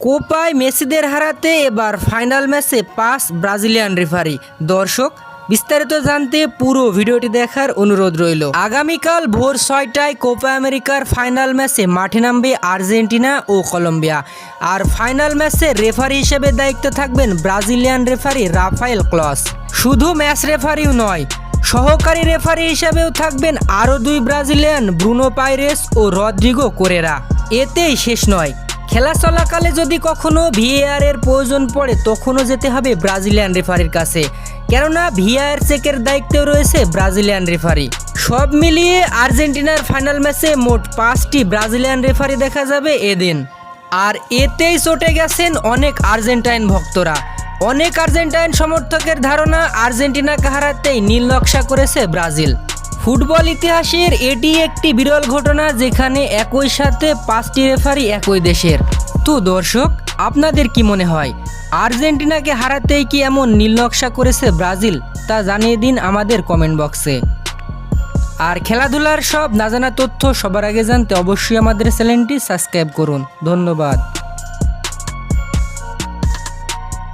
কোপায় মেসিদের হারাতে এবার ফাইনাল ম্যাচে পাস ব্রাজিলিয়ান রেফারি। দর্শক, বিস্তারিত জানতে পুরো ভিডিওটি দেখার অনুরোধ রইল। আগামীকাল ভোর ছয়টায় কোপা আমেরিকার ফাইনাল ম্যাচে মাঠে নামবে আর্জেন্টিনা ও কলম্বিয়া। আর ফাইনাল ম্যাচে রেফারি হিসেবে দায়িত্ব থাকবেন ব্রাজিলিয়ান রেফারি রাফায়েল ক্লস। শুধু ম্যাচ রেফারিও নয়, সহকারী রেফারি হিসেবেও থাকবেন আরও দুই ব্রাজিলিয়ান ব্রুনো পাইরেস ও রদ্রিগো কোরেরা। এতেই শেষ নয়। খেলা চলাকালে যদি কখনো ভিএআর এর প্রয়োজন পড়ে, তখনও যেতে হবে ব্রাজিলিয়ান রেফারির কাছে। কেননা ভিআর চেকের দায়িত্বে রয়েছে ব্রাজিলিয়ান রেফারি। সব মিলিয়ে আর্জেন্টিনার ফাইনাল ম্যাচে মোট পাঁচটি ব্রাজিলিয়ান রেফারি দেখা যাবে এদিন। আর এতেই চটে গেছেন অনেক আর্জেন্টাইন ভক্তরা। অনেক আর্জেন্টাইন সমর্থকের ধারণা আর্জেন্টিনাকে হারাতেই নীল নকশা করেছে ব্রাজিল। ফুটবল ইতিহাসের এটি একটি বিরল ঘটনা যেখানে একই সাথে পাঁচটি রেফারি একই দেশের। তো দর্শক, আপনাদের কি মনে হয়, আর্জেন্টিনাকে হারাতেই কি এমন নীল নকশা করেছে ব্রাজিল, তা জানিয়ে দিন আমাদের কমেন্ট বক্সে। আর খেলাধুলার সব না জানা তথ্য সবার আগে জানতে অবশ্যই আমাদের চ্যানেলটি সাবস্ক্রাইব করুন। ধন্যবাদ।